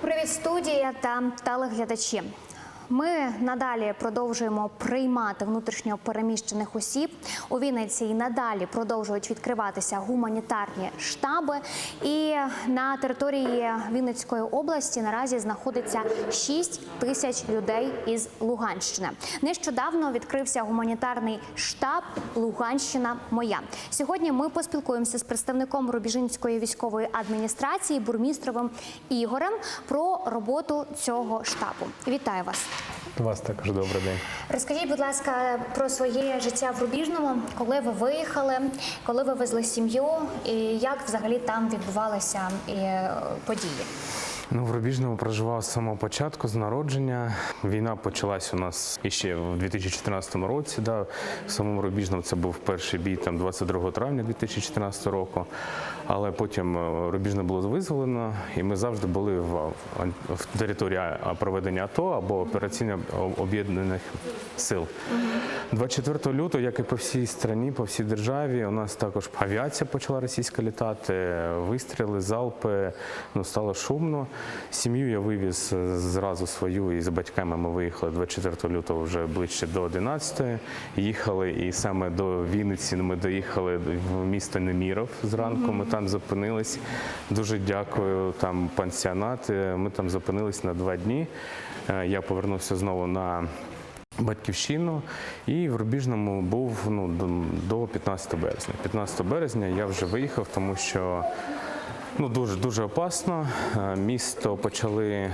Привіт, студія та телеглядачі. Ми надалі продовжуємо приймати внутрішньо переміщених осіб. У Вінниці надалі продовжують відкриватися гуманітарні штаби. І на території Вінницької області наразі знаходиться 6 тисяч людей із Луганщини. Нещодавно відкрився гуманітарний штаб Луганщина Моя. Сьогодні ми поспілкуємося з представником Рубіжинської військової адміністрації бурмістровим Ігорем про роботу цього штабу. Вітаю вас. У вас також добрий день. Розкажіть, будь ласка, про своє життя в Рубіжному, коли ви виїхали, коли ви везли сім'ю, і як взагалі там відбувалися е, події? Ну, в Рубіжному проживав з самого початку, з народження. Війна почалась у нас іще в 2014 році. Да. В самому Рубіжному це був перший бій там 22 травня 2014 року. Але потім е, Рубіжне було визволено, і ми завжди були в, в території проведення АТО або операційно об'єднаних сил. 24 лютого, як і по всій країні, по всій державі, у нас також авіація почала російська літати, вистріли, залпи, ну стало шумно. Сім'ю я вивіз е, зразу свою і з батьками ми виїхали 24 лютого вже ближче до 11 Їхали і саме до Вінниці ми доїхали в місто Неміров зранку. Ми там зупинились. Дуже дякую. Там пансіонат. Ми там зупинились на два дні. Е, Я повернувся знову на Батьківщину і в Рубіжному був ну, до 15 березня. 15 березня я вже виїхав, тому що ну, дуже дуже опасно. Е, Місто почали е,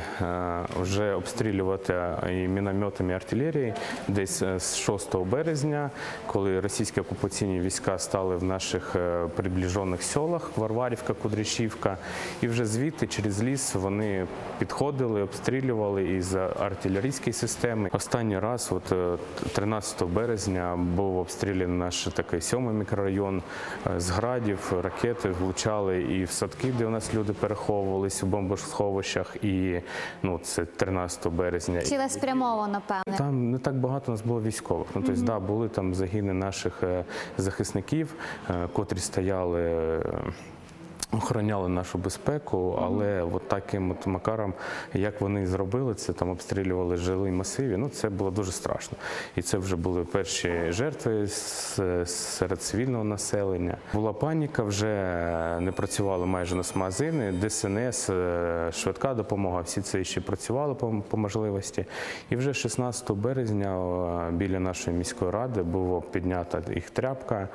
вже обстрілювати і мінометами і артилерією десь е, з 6 березня, коли російські окупаційні війська стали в наших е, приближених селах Варварівка, Кудряшівка. І вже звідти через ліс вони підходили, обстрілювали із артилерійської системи. Останній раз, от е, 13 березня, був обстріляний наш такий сьомий мікрорайон е, з градів, ракети влучали і в садки, де у нас люди переховувалися в бомбосховищах. І ну це 13 березня. Цілеспрямовано, певне. Там не так багато у нас було військових. Ну тобто, да, були там загини наших е, захисників, е, котрі стояли. Охороняли нашу безпеку, але от таким от макаром, як вони зробили це, там обстрілювали жилі масиві. Ну це було дуже страшно. І це вже були перші жертви серед цивільного населення. Була паніка, вже не працювали майже нас магазини, ДСНС, е, швидка допомога. Всі це ще працювали по, по можливості. І вже 16 березня біля нашої міської ради було піднята їх тряпка.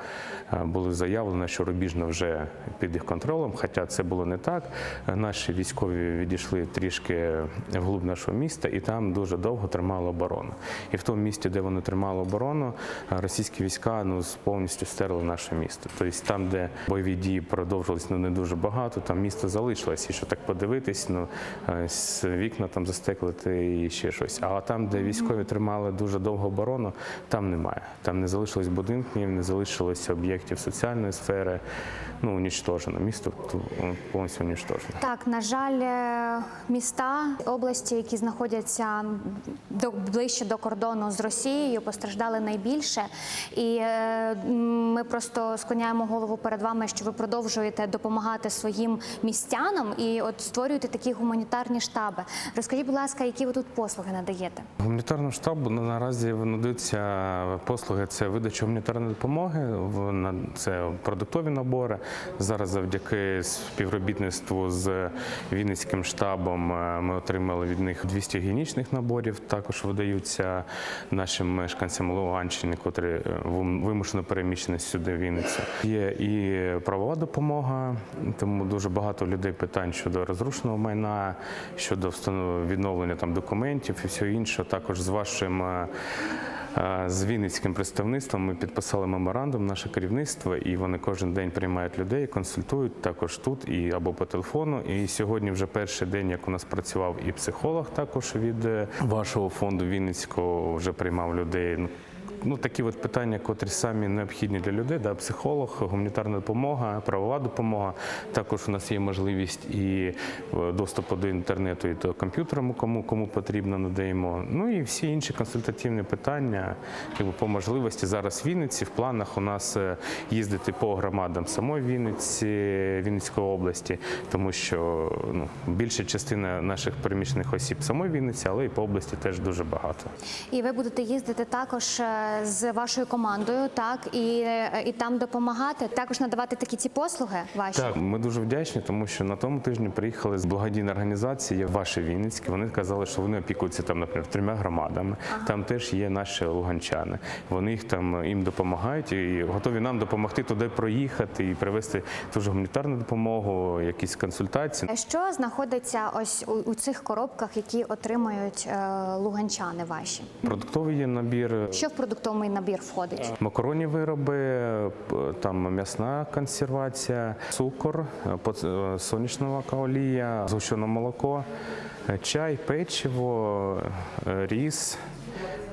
Е, Було заявлено, що Рубіжна вже під їх контролем, хоча це було не так. Наші військові відійшли трішки вглуб нашого міста, і там дуже довго тримали оборону. І в тому місті, де вони тримали оборону, російські війська ну повністю стерли наше місто. Тобто там, де бойові дії продовжились ну не дуже багато, там місто залишилось. І що так подивитись, ну з вікна там застеклити і ще щось. А там, де військові тримали дуже довго оборону, там немає. Там не залишилось будинків, не залишилось об'єктів соціальної сфери. Ну унічтожено. Місто повністю унічтожено. Так, на жаль, е, міста області, які знаходяться до ближче до кордону з Росією, постраждали найбільше. І е, ми просто склоняємо голову перед вами, що ви продовжуєте допомагати своїм містянам і от створюєте такі гуманітарні штаби. Розкажіть, будь ласка, які ви тут послуги надаєте? Гуманітарному штабу на- наразі надаються послуги. Це видача гуманітарної допомоги, це продуктові набори. Зараз завдяки співробітництву з Вінницьким штабом е, ми отримали від них 200 гігієнічних наборів. Також видаються нашим мешканцям Луганщини, котрі е, вимушено переміщені сюди в Вінницю. Є і правова допомога, тому дуже багато людей питань щодо розрушеного майна, щодо відновлення там документів і всього іншого. Також з вашим. З Вінницьким представництвом ми підписали меморандум, наше керівництво, і вони кожен день приймають людей, консультують також тут і або по телефону. І сьогодні вже перший день, як у нас працював і психолог, також від е, вашого фонду Вінницького вже приймав людей. Ну, такі от питання, котрі самі необхідні для людей, да, психолог, гуманітарна допомога, правова допомога. Також у нас є можливість і е, доступу до інтернету і до комп'ютера, кому, кому потрібно надаємо. Ну і всі інші консультативні питання якби, по можливості. Зараз в Вінниці в планах у нас е, їздити по громадам самої Вінниці, Вінницької області, тому що ну, більша частина наших переміщених осіб самої Вінниці, але і по області теж дуже багато. І ви будете їздити також е, з вашою командою, так і, і там допомагати, також надавати такі ці послуги ваші. Так, ми дуже вдячні, тому що на тому тижні приїхали з благодійної організації ваші Вінницькі. Вони казали, що вони опікуються там, наприклад, трьома громадами. Там теж є наші луганчани. Вони їх там їм допомагають і готові нам допомогти туди проїхати і привезти ту ж гуманітарну допомогу, якісь консультації. Що знаходиться ось у, у цих коробках, які отримають е, луганчани ваші? Продуктовий є набір. Що в продуктовий набір входить? Макаронні вироби, там м'ясна консервація, цукор, е, е, сонячна олія, згущене молоко, е, чай, печиво, е, ріс.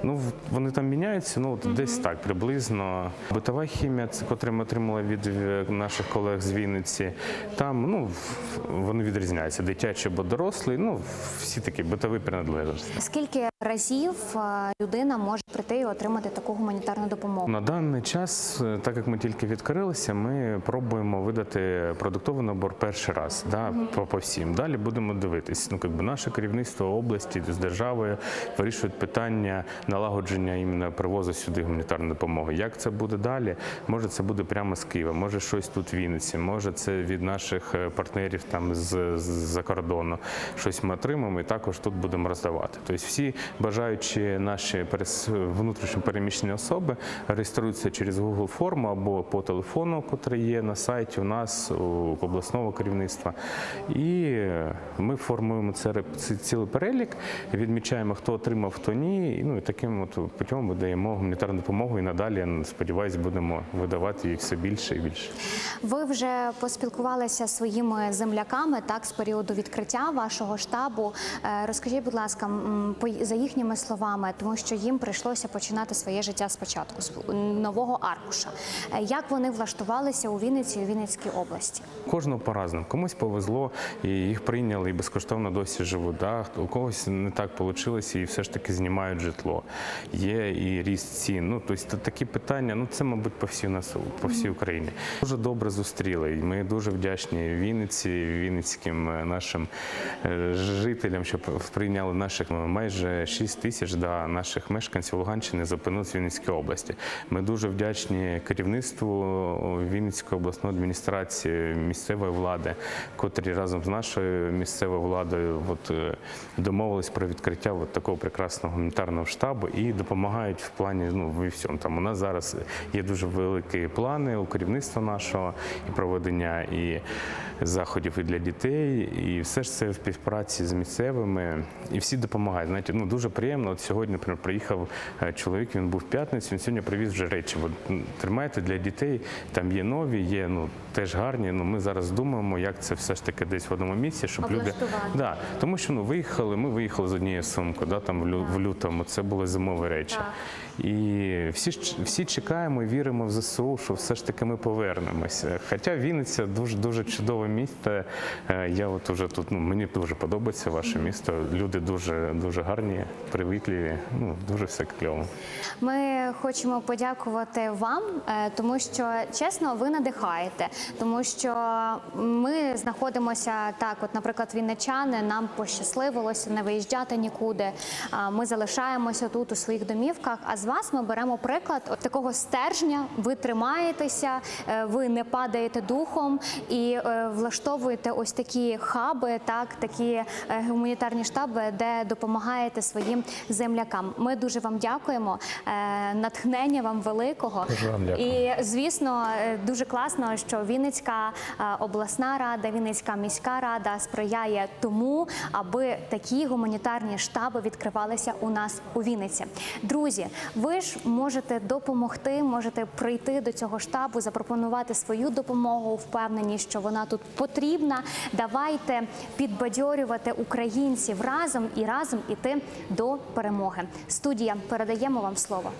Ну, вони там міняються, ну от десь так приблизно. Битова хімія, це котре ми отримали від е, наших колег з Вінниці. Там ну вони відрізняються. Дитячі або дорослі, ну всі такі битові принадлежності. Скільки разів е, людина може прийти і отримати таку гуманітарну допомогу? На даний час, е, так як ми тільки відкрилися, ми пробуємо видати продуктовий набор перший раз, да, по, по всім. Далі будемо дивитись. Ну, якби наше керівництво області з державою вирішують питання налагодження іменно привозу сюди гуманітарної допомоги. Як це буде далі? Може, це буде прямо з Києва, може щось тут в Вінниці, може це від наших е, партнерів там з, з-за кордону. Щось ми отримаємо і також тут будемо роздавати. Тобто всі бажаючі наші внутрішньо переміщені особи реєструються через Google форму або по телефону, який є на сайті у нас у обласного керівництва. І ми формуємо це цілий перелік, відмічаємо, хто отримав, хто ні. Ну і таким от путем ми даємо гуманітарну допомогу і надалі, я сподіваюся, будемо видавати її все більше і більше. Ви вже поспілкувалися зі своїми земляками так з періоду відкриття вашого штабу. Е, Розкажіть, будь ласка, по- за їхніми словами, тому що їм прийшлося починати своє життя спочатку з нового аркуша. Е, Як вони влаштувалися у Вінниці у Вінницькій області? Кожного по-разному. Комусь повезло, і їх прийняли і безкоштовно досі живуть. Да? У когось не так вийшло, і все ж таки знімають житло. Є і ріст цін. Ну, тобто такі питання, ну це, мабуть, по всій нас, по всій Україні. Дуже добре зустріли. І ми дуже вдячні Вінниці, вінницьким е, нашим е, жителям, що прийняли наших е, майже 6 тисяч да, наших мешканців Луганщини зупинилися в Вінницькій області. Ми дуже вдячні керівництву Вінницької обласної адміністрації, місцевої влади, котрі разом з нашою місцевою владою от, домовились про відкриття от такого прекрасного гуманітарного штабу і допомагають в плані ну, в всьому. Там у нас зараз є дуже великі плани у керівництва нашого і проведення і заходів і для дітей, і все ж це в співпраці з місцевими, і всі допомагають. Знаєте, ну дуже приємно. От сьогодні, наприклад, приїхав е, чоловік, він був в п'ятницю, він сьогодні привіз вже речі. От, тримайте для дітей, там є нові, є ну теж гарні. Ну ми зараз думаємо, як це все ж таки десь в одному місці, щоб люди да, тому що ну виїхали. Ми виїхали з однією сумкою, да там в, лю, в лютому. Це були зимові речі. І всі всі чекаємо і віримо в ЗСУ, що все ж таки ми повернемося. Хоча Вінниця дуже дуже чудове місто. Е, Я от уже тут ну мені дуже подобається ваше місто. Люди дуже дуже гарні, привітливі. Ну дуже все кльово. Ми хочемо подякувати вам, е, тому що чесно, ви надихаєте, тому що ми знаходимося так. От, наприклад, вінничани, нам пощасливилося не виїжджати нікуди. Ми залишаємося тут у своїх домівках. А з вас ми беремо приклад от такого стержня. Ви тримаєтеся, е, ви не падаєте духом і е, влаштовуєте ось такі хаби, так такі е, гуманітарні штаби, де допомагаєте своїм землякам. Ми дуже вам дякуємо. Натхнення вам великого. Дуже вам дякую. І звісно, дуже класно, що Вінницька обласна рада, Вінницька міська рада сприяє тому, аби такі гуманітарні штаби відкривалися у нас у Вінниці. Друзі, ви ж можете допомогти, можете прийти до цього штабу, запропонувати свою допомогу, впевнені, що вона тут потрібна. Давайте підбадьорювати українців разом і разом іти до перемоги. Студія передаємо вам слово.